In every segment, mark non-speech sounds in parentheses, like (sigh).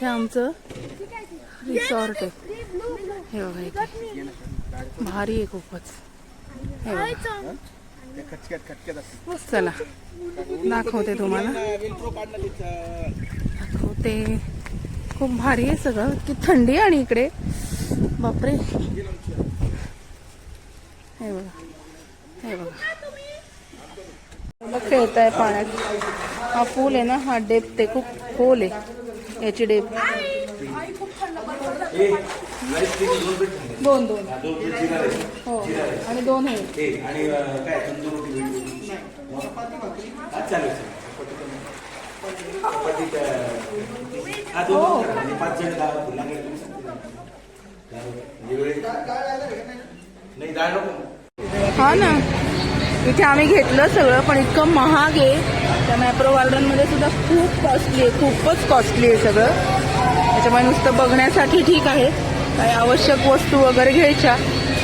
हे आमचं रिसॉर्ट आहे. हे बघा इथे. भारी आहे खूपच. हे चला दाखवते तुम्हाला. दाखवते. खूप भारी आहे सगळं. की थंडी आणि इकडे. बापरे. हे बघा. हे बघा. मुलं खेळत आहे पाण्यात. हा पूल आहे ना हा डेप ते खूप खोल आहे. याची डेप दोन दोन हो आणि दोन हे. हो नको. हा ना. इथे आम्ही घेतलं सगळं पण इतकं महाग आहे. त्या मॅप्रो गार्डनमध्ये सुद्धा खूप कॉस्टली आहे खूपच कॉस्टली आहे सगळं. त्याच्यामुळे नुसतं बघण्यासाठी ठीक आहे. काही आवश्यक वस्तू वगैरे घ्यायच्या.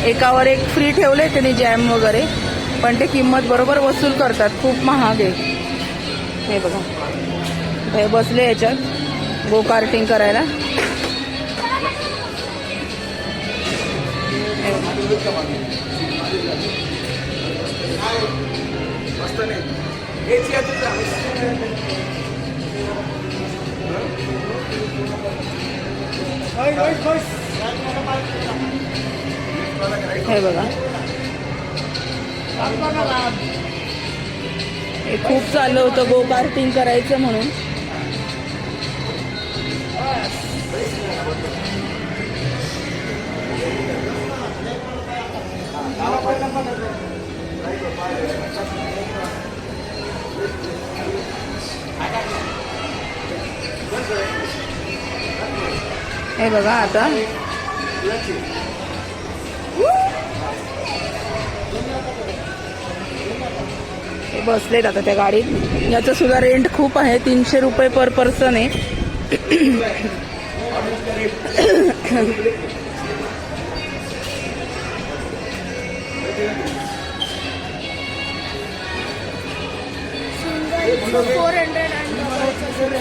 एकावर एक फ्री ठेवले त्यांनी जॅम वगैरे. पण ते किंमत बरोबर वसूल करतात. खूप महाग आहे. हे बघा. हे बसले याच्यात. गो कार्टिंग करायला हे बघा. मस्त नाही हेच या तुझा हे बघा हे खूप चाललं होतं गो कार्टिंग करायचं म्हणून हे बघा आता. बसलेत आता त्या गाडीत. याचं सुद्धा रेंट खूप आहे तीनशे रुपये पर पर्सन आहे.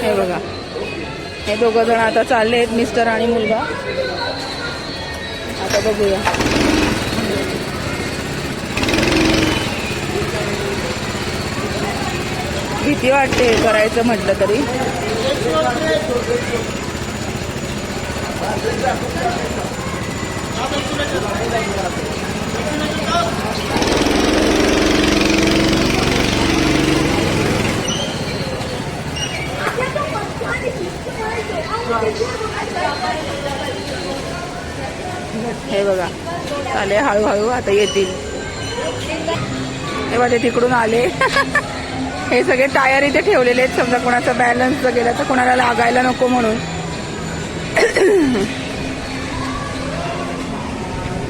हे बघा. हे दोघं जण आता चालले आहेत मिस्टर आणि मुलगा. आता बघूया. भीती वाटते हे करायचं म्हटलं तरी. हे बघा. आले हळूहळू आता येतील. हे बघा ते तिकडून आले. (laughs) हे सगळे टायर इथे ठेवलेले आहेत. समजा कोणाचा बॅलन्स गेला तर कोणाला लागायला नको म्हणून. (clears throat)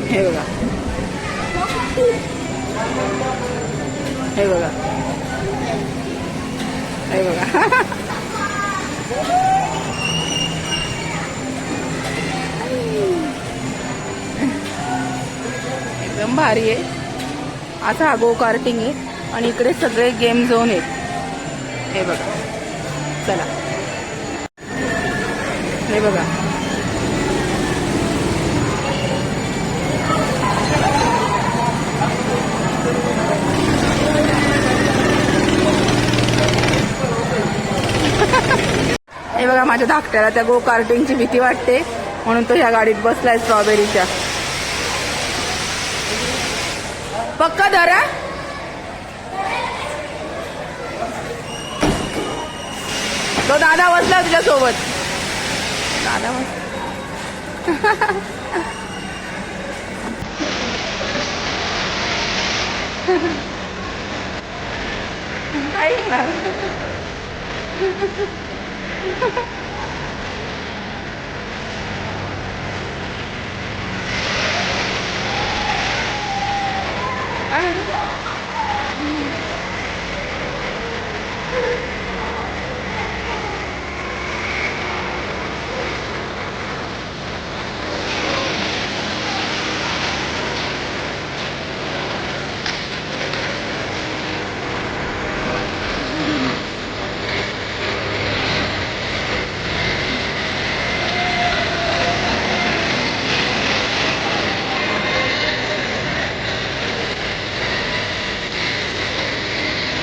हे बघा. हे बघा. हे बघा. (laughs) एकदम भारी आहे. आता हा गो कार्टिंग आहे आणि इकडे सगळे गेम झोन आहेत. हे बघा. चला. हे बघा. हे बघा माझ्या धाकट्याला त्या गो कार्टिंगची भीती वाटते. म्हणून तो ह्या गाडीत बसलाय स्ट्रॉबेरीच्या पक्का धरा तो दादा बसला तुझ्या सोबत दादा बस काय alright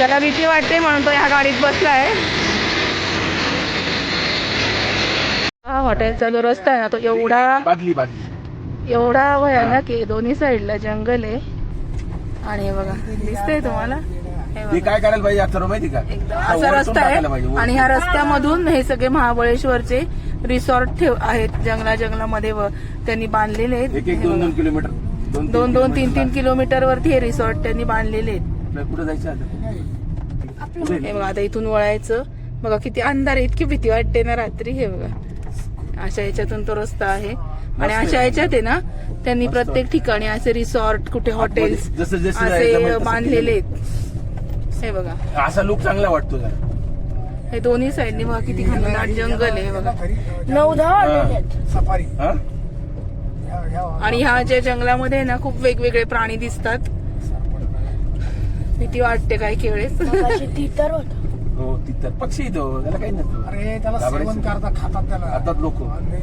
त्याला भीती वाटते म्हणून तो ह्या गाडीत बसलाय. हा हॉटेलचा जो रस्ता आहे ना तो एवढा एवढा भयानक आहे दोन्ही साईडला जंगल आहे. आणि हे बघा दिसतंय तुम्हाला? हे काय करायला पाहिजे आता माहिती का? असा रस्ता आहे. आणि ह्या रस्त्यामधून हे सगळे महाबळेश्वरचे रिसॉर्ट ठेव आहेत जंगला जंगलामध्ये व त्यांनी बांधलेले आहेत. दोन. दोन किलोमीटर दोन दोन तीन तीन किलोमीटर वरती हे रिसॉर्ट त्यांनी बांधलेले आहेत. कुठं जायचं हे बघा आता इथून वळायचं. बघा किती अंधार आहे इतकी भीती वाटते ना रात्री हे बघा. अशा याच्यातून तो रस्ता आहे. आणि. अशा याच्यात आहे ना त्यांनी. प्रत्येक ठिकाणी असे रिसॉर्ट कुठे हॉटेल्स असे बांधलेले आहेत. हे बघा. असा लुक चांगला वाटतो हे दोन्ही साईडने बघा किती घनदाट जंगल आहे बघा. नऊ दहा हा. सफारी हा? आणि ह्या ज्या जंगलामध्ये ना खूप वेगवेगळे प्राणी दिसतात. भीती वाटते काही वेळेस मगाशी ती तर होत. हो तिथं पक्षी तो त्याला काही नसतं अरे त्याला घाबरायचं. सेवन करता खातात त्याला. खातात लोक. आणि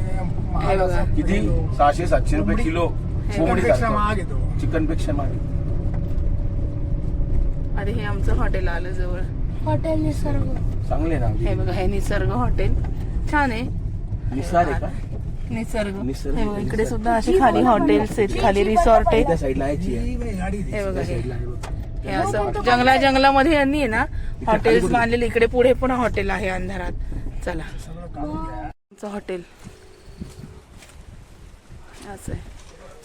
हे बघा. किती? किलो. सहाशे सातशे रुपये कोंबडी- किलो. हे कोंबडी चिकनपेक्षा महाग येतो चिकनपेक्षा महाग अरे हे आमचं हॉटेल आलं जवळ. हॉटेल निसर्ग. चांगले ना. हे बघा हे निसर्ग हॉटेल. छान आहे. निसार आहे का? निसर्ग. निसर्ग. हे बघा, इकडे सुद्धा अशी खाली हॉटेल्स आहेत खाली रिसॉर्ट आहेत. त्या साईडला यायची आहे. ही गाडी त्या साईडला आहे बघ. हे असं जंगला जंगलामध्ये यांनी आहे ना हॉटेल्स बांधलेले इकडे पुढे पण हॉटेल आहे अंधारात. चला. आमचं हॉटेल. असं आहे.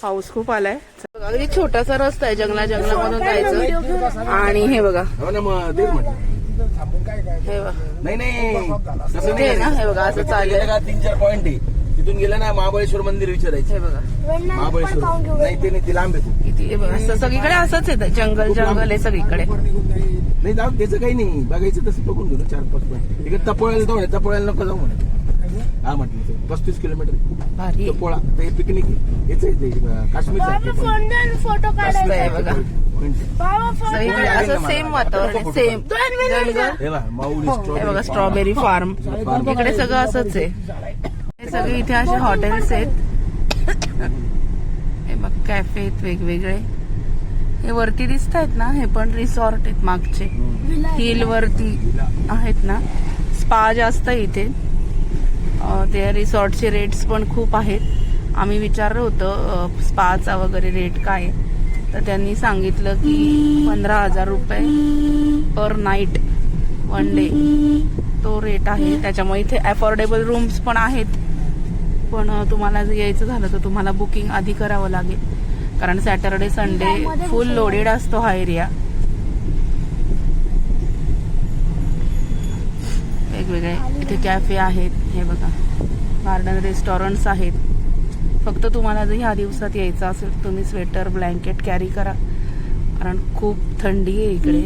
पाऊस खूप आलाय. बघा, अगदी छोटासा रस्ता आहे जंगला जंगलामधून जायचं. आणि हे बघा. हो ना मग तेच म्हटलं तिथं थांबून काय काय? हे बघा. नाही नाही. ना हे बघा असं का तीन चार पॉईंट आहे. तिथून गेलं ना महाबळेश्वर मंदिर विचारायचं. हे बघा. महाबळेश्वर. नाही ते नाही ते लांब खूप. किती बघा असं सगळीकडे असंच आहे जंगल जंगल आहे. सगळीकडे. नाही जाऊ त्याचं काही नाही. बघायचं तसं बघून घेऊ ना चार पाच पॉईंट इकडे तपोळ्याला जाऊ नये तपोळ्याला नको जाऊ म्हणे. हा म्हटलं ते पस्तीस किलोमीटर आहे. तपोळा ते पिकनिक आहे. याच आहे ते काश्मीर फोटो आहे काढायचा बघा. सगळीकडे असं सेम वातावरण आहे सेम माऊली हे बघा स्ट्रॉबेरी फार्म इकडे सगळं असंच आहे. सगळे इथे असे हॉटेल्स आहेत. हे बघ कॅफे आहेत वेगवेगळे. हे वरती दिसत आहेत ना हे पण रिसॉर्ट आहेत मागचे. हिल वरती आहेत ना. स्पा जास्त इथे. त्या ते रिसॉर्टचे रेट्स पण खूप आहेत. आम्ही विचारलं होतं स्पाचा वगैरे रेट काय आहे. तर त्यांनी सांगितलं की पंधरा हजार रुपये पर नाईट वन डे तो रेट आहे. त्याच्यामुळे इथे अफोर्डेबल रूम्स पण आहेत. पण तुम्हाला जर यायचं झालं तर तुम्हाला बुकिंग आधी करावं लागेल. कारण सॅटरडे संडे फुल लोडेड असतो हा एरिया. वेगवेगळे इथे कॅफे आहेत हे बघा. गार्डन रेस्टॉरंट्स आहेत. फक्त तुम्हाला जर ह्या दिवसात यायचं असेल तुम्ही स्वेटर ब्लँकेट कॅरी करा. कारण खूप थंडी आहे इकडे.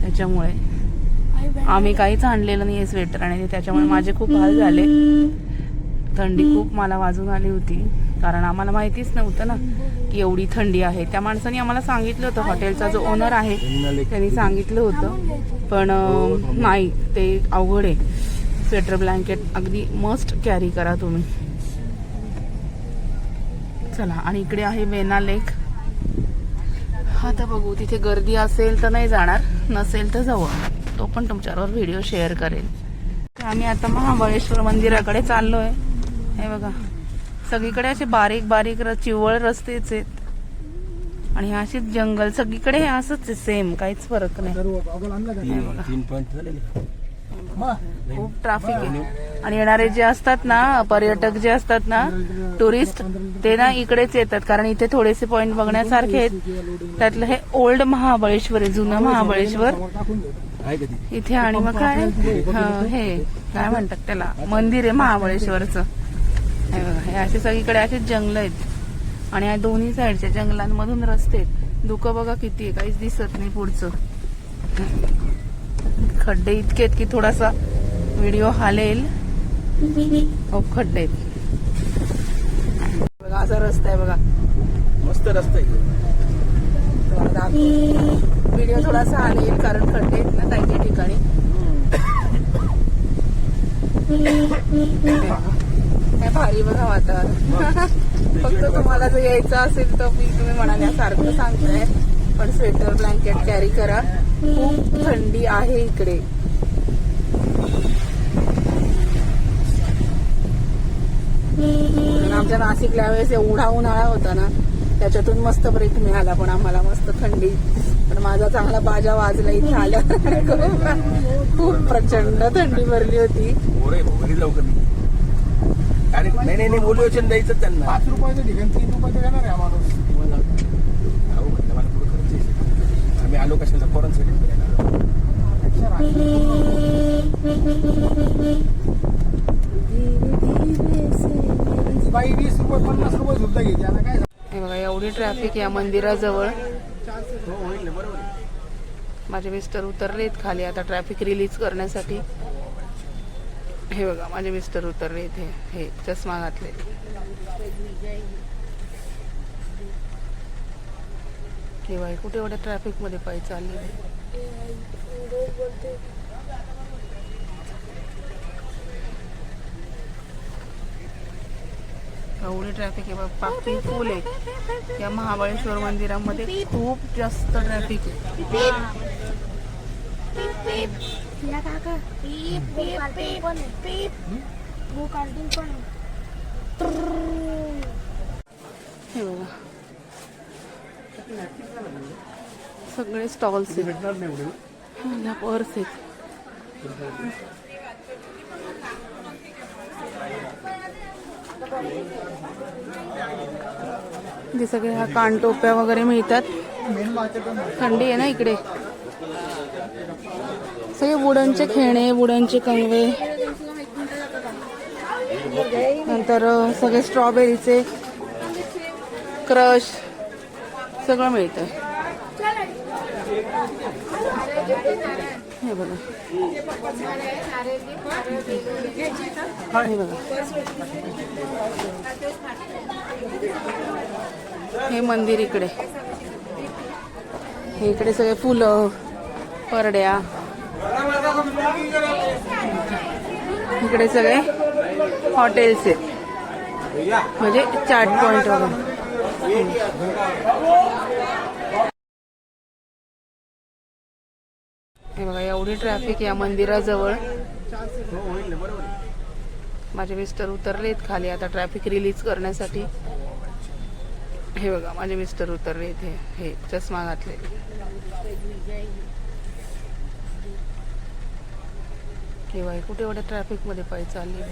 त्याच्यामुळे आम्ही काहीच आणलेलं नाही स्वेटर आणि त्याच्यामुळे माझे खूप हाल झाले. थंडी खूप मला वाजून आली होती. कारण आम्हाला माहितीच नव्हतं ना की एवढी थंडी आहे. त्या माणसाने आम्हाला सांगितलं होतं हॉटेलचा जो ओनर आहे त्यांनी सांगितलं होतं. पण नाही ते अवघड आहे. स्वेटर ब्लँकेट अगदी मस्ट कॅरी करा तुम्ही. चला आणि इकडे आहे वेना लेक. आता बघू तिथे गर्दी असेल तर नाही जाणार नसेल तर जाऊ तो पण तुमच्याबरोबर व्हिडिओ शेअर करेल. आम्ही आता महाबळेश्वर मंदिराकडे चाललोय. हे बघा. सगळीकडे असे बारीक बारीक र- चिवळ रस्तेच आहेत. आणि हे अशीच जंगल सगळीकडे हे असंच आहे सेम काहीच फरक नाही. खूप ट्रॅफिक आहे. आणि येणारे जे असतात ना पर्यटक जे असतात ना टुरिस्ट ते ना इकडेच येतात. कारण इथे थोडेसे पॉइंट बघण्यासारखे आहेत. त्यातलं हे ओल्ड महाबळेश्वर आहे जुनं महाबळेश्वर. इथे आणि मग काय? हं, हे काय म्हणतात त्याला? मंदिर आहे महाबळेश्वरचं. हे बघा हे असे सगळीकडे असेच जंगल आहेत. आणि या दोन्ही साईडच्या जंगलांमधून रस्ते आहेत. धुकं बघा किती आहे. काहीच दिसत नाही पुढचं. खड्डे इतके आहेत की थोडासा व्हिडिओ हालेल हो खड्डे आहेत. बघा असा रस्ता आहे बघा. मस्त रस्ता आहे. व्हिडिओ थोडासा हालेल कारण खड्डे आहेत ना काही काही ठिकाणी हे भारी बघा वातावरण. (laughs) फक्त तुम्हाला जर यायचं असेल तर मी तुम्ही म्हणाल्यासारखं सांगताय पण स्वेटर ब्लँकेट कॅरी करा. खूप थंडी आहे इकडे. आमच्या नाशिकला वेळेस एवढा उन्हाळा होता ना त्याच्यातून मस्त ब्रेक मिळाला. पण आम्हाला मस्त थंडी. पण माझा चांगला बाजा वाजला इथे आल्या (laughs) खूप प्रचंड थंडी भरली होती. नाही अरे नाही नाही नाही द्यायचं त्यांना. पाच रुपयाचं ठिकाण तीन रुपयाचं घेणार आहे माणूस मला अहो म्हटलं मला पुढे खर्च आहे. आम्ही आलो कशाला? फॉरेन बाई वीस रुपये पन्नास रुपये सुद्धा घेते. आता काय हे बघा एवढी ट्रॅफिक या मंदिराजवळ. हो. माझे मिस्टर उतरलेत खाली आता ट्रॅफिक रिलीज करण्यासाठी. हे बघा माझे मिस्टर उतरले इथे हे चष्मा घातले. हे बाय कुठे एवढ्या ट्रॅफिकमध्ये पायी चालले एवढी ट्रॅफिक आहे बघ पाकी फुल आहे. या महाबळेश्वर मंदिरामध्ये खूप जास्त ट्रॅफिक आहे. या काका पीप पीप पीप पण पीप गो कार्टिंग पण हे बघा सगळे स्टॉल्स आहेत. पर्स आहेत. ते सगळे ह्या कानटोप्या वगैरे मिळतात. थंडी आहे ना इकडे. सगळे वुडनचे खेळणे वुडनचे कंगवे. नंतर सगळे स्ट्रॉबेरीचे क्रश सगळं मिळतं हे बघा. हे बघा. हे मंदिर इकडे. हे इकडे सगळे फुलं परड्या. इकडे सगळे हॉटेल्स आहेत. म्हणजे चाट पॉइंट वगैरे. हे बघा एवढी ट्रॅफिक या मंदिराजवळ. माझे मिस्टर उतरलेत खाली आता ट्रॅफिक रिलीज करण्यासाठी. हे बघा माझे मिस्टर उतरले इथे हे चष्मा घातले बाई कुठे एवढ्या ट्रॅफिकमध्ये पायी चालले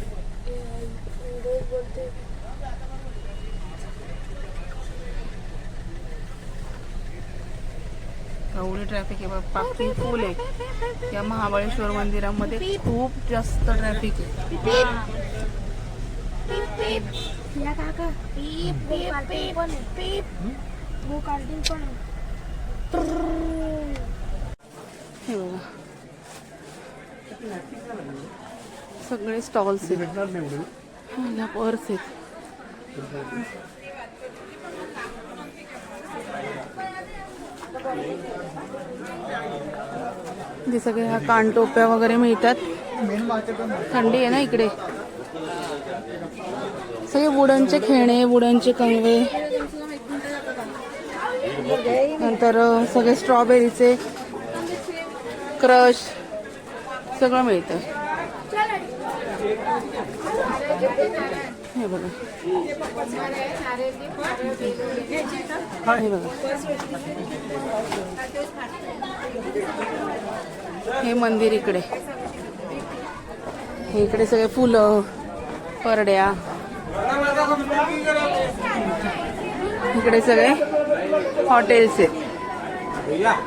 एवढी ट्रॅफिक आहे पाकी फुल आहे. या महाबळेश्वर मंदिरामध्ये खूप जास्त ट्रॅफिक आहे. सगळे स्टॉल्स आहेत. पर्स आहेत. जे सगळे ह्या कानटोप्या वगैरे मिळतात. थंडी आहे ना इकडे? सगळे वुडनचे खेळणे वुडनचे कंगवे. नंतर सगळे स्ट्रॉबेरीचे क्रश सगळं मिळतं. हे बघा. हे बघा. हे मंदिर इकडे. हे इकडे सगळे फुलं परड्या. इकडे सगळे हॉटेल्स आहेत.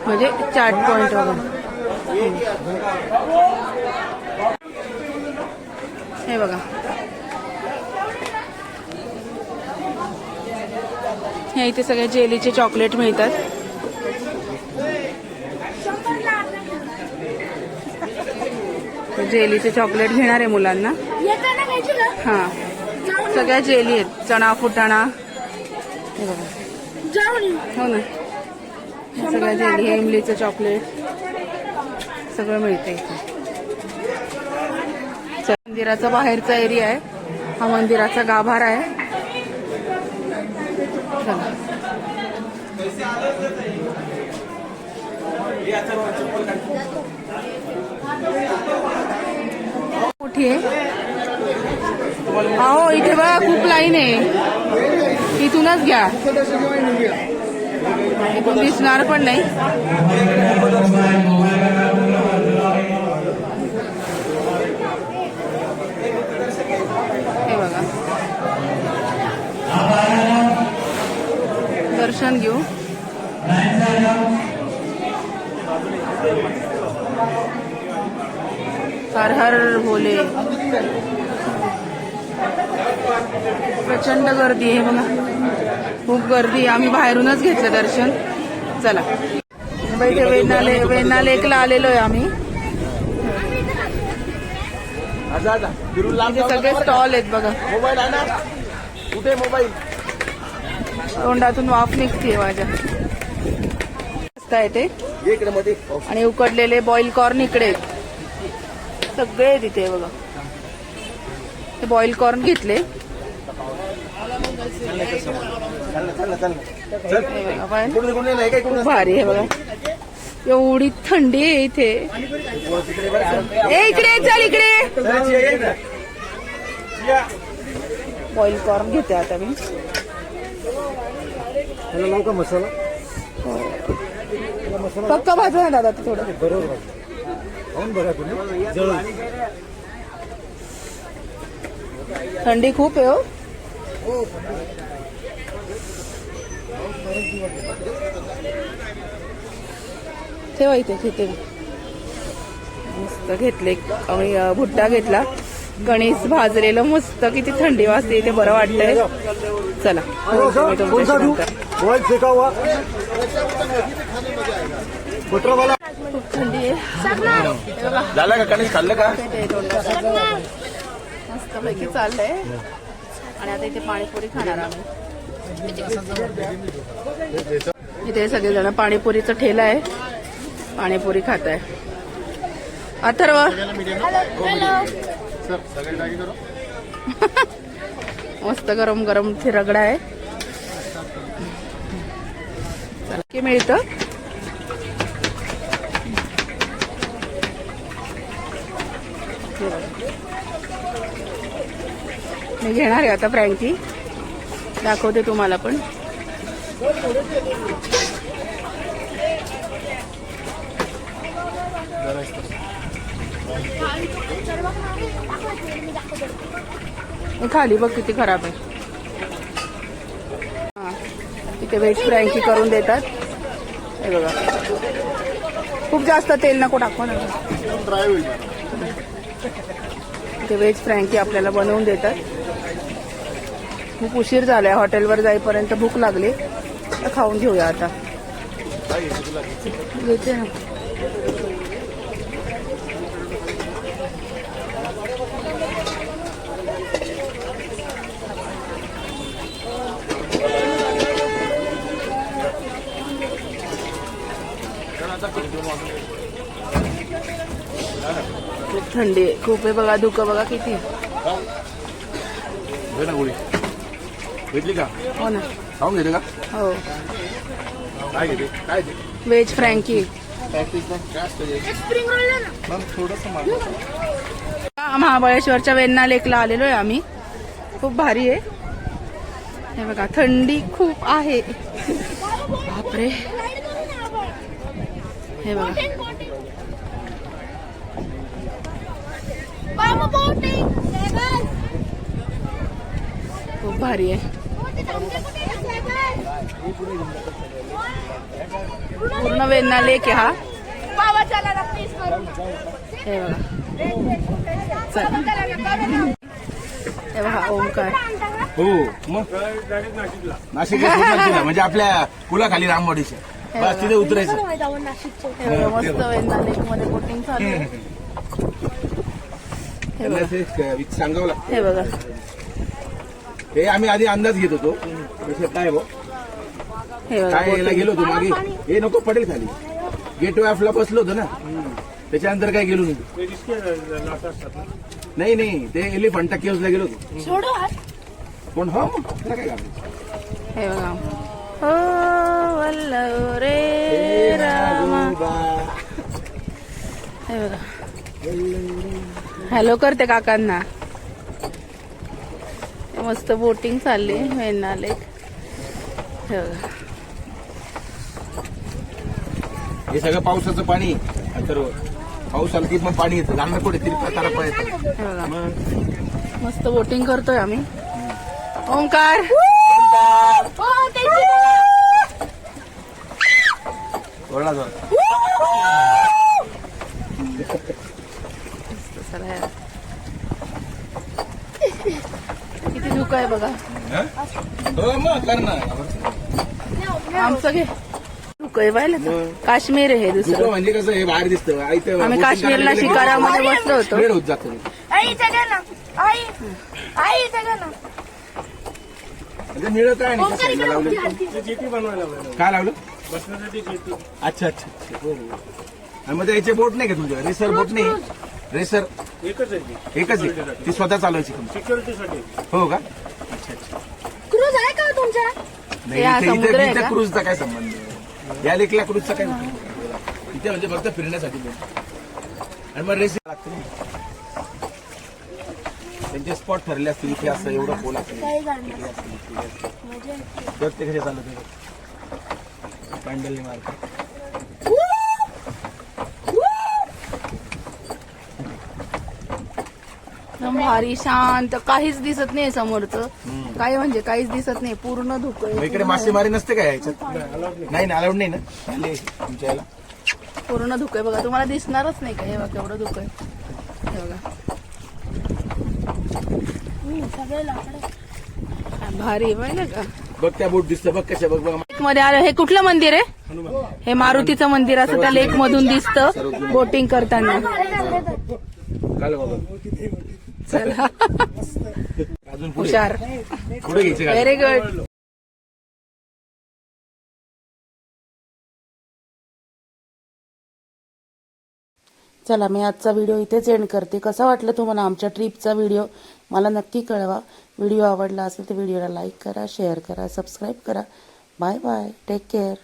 म्हणजे चाट पॉइंट वगैरे. हे बघा. हे इथे सगळे जेलीचे चॉकलेट मिळतात. जेलीचे चॉकलेट घेणार आहे मुलांना. हा. सगळ्या जेली आहेत. चणा फुटाणा. हे बघा. हो ना. सगळ्या जेली हे इमलीचं चॉकलेट. सगळं मिळतं इथे. मंदिराचा बाहेरचा एरिया आहे. हा मंदिराचा गाभार आहे. चला. मोठी आहे. इथे बघा खूप लाईन आहे. इथूनच घ्या. इथून दिसणार पण नाही हे बघा दर्शन घेऊ. हर हर भोले. प्रचंड गर्दी आहे बघा. खूप गर्दी. आम्ही बाहेरूनच घेतलं दर्शन. चला. इथे वेण्णाले वेण्णा लेकला आलेलो आहे आम्ही सगळे स्टॉल आहेत बघा. मोबाईल कुठे मोबाईल? तोंडातून वाफ निघते माझ्या. ते. आणि उकडलेले बॉईल कॉर्न इकडे. सगळे इथे बघा. ते बॉईल कॉर्न घेतले. खूप भारी आहे बघा. एवढी थंडी आहे इथे. ए इकडे चल इकडे. बॉईल कॉर्न घेते आता मी. त्याला लावू का मसाला? फक्त भाजू ना दादा ते थोडं. बरोबर खाऊन बघा तुम्ही. जळून. थंडी खूप आहे हो. ठेवा इथे मी. मस्त घेतले भुट्टा घेतला. गणेश भाजलेलं मस्त किती थंडी वाजते इथे बरं वाटतंय. चला. मी फेंका हुआ बटर वाला खूप थंडी आहे झालं का? कणीस खाल्लं का? मस्त पैकी चाललंय आणि आता इथे पाणीपुरी खाणार आम्ही इथे सगळेजण पाणीपुरीचा ठेला आहे. पाणीपुरी खात (laughs) आहे अथर्व. मस्त गरम गरम इथे रगडा आहे. की मिळतं. मी घेणार आहे आता फ्रँकी. दाखवते तुम्हाला पण. खाली बघ किती खराब आहे हा. इथे व्हेज फ्रँकी करून देतात. हे बघा. खूप जास्त तेल नको टाकू ना. ते व्हेज फ्रँकी आपल्याला बनवून देतात. खूप उशीर झालाय. हॉटेलवर जाईपर्यंत भूक लागली. तर खाऊन घेऊया आता. घेते ना. खूप थंडी आहे खूप आहे बघा धुकं बघा किती. ना गोळी. घेतली का? हो ना. खाऊन घेते का? हो. काय घेते? काय ते व्हेज फ्रँकी. महाबळेश्वरच्या वेण्णा लेकला आलेलो आहे आम्ही. खूप भारी आहे. हे बघा थंडी खूप आहे. बापरे. हे बघा. खूप भारी आहे. पूर्ण वेण्णा लेक आहे हा. बाबा चला ना प्लीज करू. हे बघा. हे बघा ओंकार हो? मग? नाशिक म्हणजे आपल्या पुलाखाली रामवाडीच्या. बस तिथे उतरायचं. जाऊन नाशिकचे हे बघा मस्त वेण्णा लेकमध्ये बोटिंग चालू आहे. हे त्यांना बघा. ते क- सांगावं लागतं. हे बघा. हे आम्ही आधी अंदाज घेत होतो. तसं काय हो? हे बघा काय याला boating. गेलो होतो मागे? हे नको पडेल खाली. गेट वे ऑफला बसलो होतो ना. त्याच्यानंतर काय गेलो नाही. नाही नाही. ते एलिफंटा केव्हला गेलो होतो. सोडू हात पण हो मग. त्याला काय करायचं हे बघा. हो वल्लव रे रामा. हे बघा. हॅलो करते काकांना. मस्त बोटिंग चालली वेण्णा लेक हे बघा. हे सगळं पावसाचं पाणी तर पाऊस आला की मग पाणी येतं. लहान कुठे? तरी प्रकार हे बघा. मस्त बोटिंग करतोय आम्ही. ओंकार. जोरात. किती धुकं आहे बघा हं? मग कर ना आमचं घे धुकं आहे पाहिलं का? काश्मीर आहे हे दुसरं दुसरं म्हणजे कसं हे बाहेर दिसतं आई तर आम्ही काश्मीरला शिकारामध्ये बसलो होतो वेळ होत जातो आई ना आई आई ना म्हणजे मिळत काय नाही लावलं काय लावलं अच्छा अच्छा अच्छा. हो, हो. आणि मग याचे बोट नाही का तुमच्या रेसर बोट नाही? रेसर? एकच आहे ती. एकच आहे? ती स्वतः चालवायची का? सिक्युरिटीसाठी हो का? अच्छा अच्छा. क्रूज आहे का तुमच्या? नाही हे इथे- समुद्र इथे आहे इथे का? क्रूजचा काय संबंध या लेकला क्रूजचा काय संबंध? इथे म्हणजे फक्त फिरण्यासाठी बोट. आणि मग रेस लागते ना. त्यांचे स्पॉट ठरले असतील इथे असं एवढं पोल असेल काही चालत आहे मारतात एकदम भारी शांत काहीच दिसत नाही समोरचं. काही म्हणजे काहीच दिसत नाही पूर्ण धुकं इकडे मासेमारी नसते काय याच्यात? नाही ना अलाउड नाही ना? आले तुमच्या याला. पूर्ण धुकं आहे बघा तुम्हाला दिसणारच नाही का? हे बघा केवढं धुकं आहे. हे बघा. सगळे लाकडं. काय भारी आहे का? बघ त्या बोट दिसतं बघ कशा बघ बघ. लेकमध्ये आलं. हे कुठलं मंदिर आहे? हे मारुतीचं मंदिर असं त्या लेक मधून दिसतं बोटिंग करताना. काल बाबा. चला. अजून पुढे. हुशार. पुढे घ्यायचे का? व्हेरी गुड चला मी आजचा व्हिडिओ इथेच एंड करते. कसा वाटलं तुम्हाला आमच्या ट्रिपचा व्हिडिओ मला नक्की कळवा. व्हिडिओ आवडला असेल तर व्हिडिओला लाईक करा शेअर करा सबस्क्राईब करा. Bye bye. Take care.